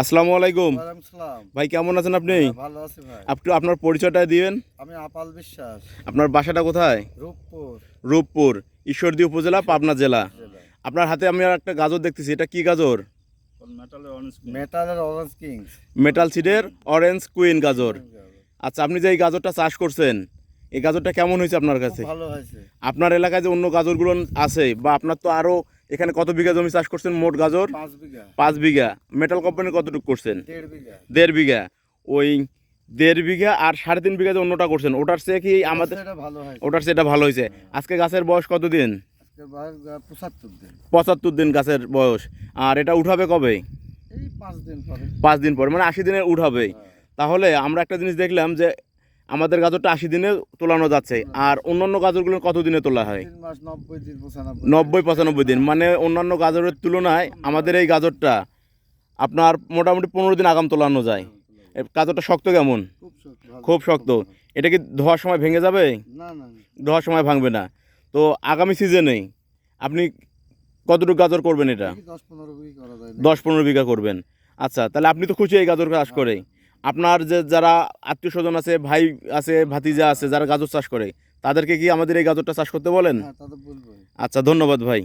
আসসালামু আলাইকুম। সালাম। ভাই কেমন আছেন আপনি? ভালো আছি ভাই। আপনি আপনার পরিচয়টা দিবেন? আমি আপাল বিশ্বাস। আপনার বাসাটা কোথায়? রূপপুর। রূপপুর ঈশ্বরদী উপজেলা পাবনা জেলা। আপনার হাতে আমি আর একটা গাজর দেখতেছি এটা কি গাজর? মেটালের অরেঞ্জ কিংস মেটাল সিডের অরেঞ্জ কুইন গাজর। আচ্ছা আপনি যে এই গাজরটা চাষ করছেন এই গাজরটা কেমন হয়েছে আপনার কাছে? ভালো হয়েছে। আপনার এলাকায় যে অন্য গাজরগুলো আছে বা আপনার তো আরও এখানে কত বিঘা জমি চাষ করছেন মোট গাজর? পাঁচ বিঘা। মেটাল কোম্পানি কতটুকু করছেন? দেড় বিঘা। ওই দেড় বিঘা আর সাড়ে তিন বিঘা যে অন্যটা করছেন ওটার চেয়ে কি আমাদের এটা ওটার সেটা ভালো হয়েছে। আজকে গাছের বয়স কত দিন? আজকে বাইরে গা- পঁচাত্তর দিন। গাছের বয়স। আর এটা উঠাবে কবে? পাঁচ দিন পরে। পাঁচ দিন পরে মানে আশি দিনে উঠাবে তাহলে আমরা একটা জিনিস দেখলাম যে আমাদের গাজরটা আশি দিনে তোলানো যাচ্ছে। আর অন্যান্য গাজরগুলো কত দিনে তোলা হয়? নব্বই পঁচানব্বই দিন। মানে অন্যান্য গাজরের তুলনায় আমাদের এই গাজরটা আপনার মোটামুটি পনেরো দিন আগাম তোলানো যায়। গাজরটা শক্ত কেমন? খুব শক্ত এটা কি ধোয়ার সময় ভেঙে যাবে। ধোয়ার সময় ভাঙবে না। তো আগামী সিজনে আপনি কতটুকু গাজর করবেন এটা? দশ পনেরো বিঘি করবেন। আচ্ছা তাহলে আপনি তো খুশি এই গাজর চাষ করে। আপনার যে যারা আত্মীয় স্বজন আছে ভাই আছে ভাতিজা আছে যারা গাজর চাষ করে তাদেরকে কি আমাদের এই গাজরটা চাষ করতে বলেন? হ্যাঁ আচ্ছা ধন্যবাদ ভাই।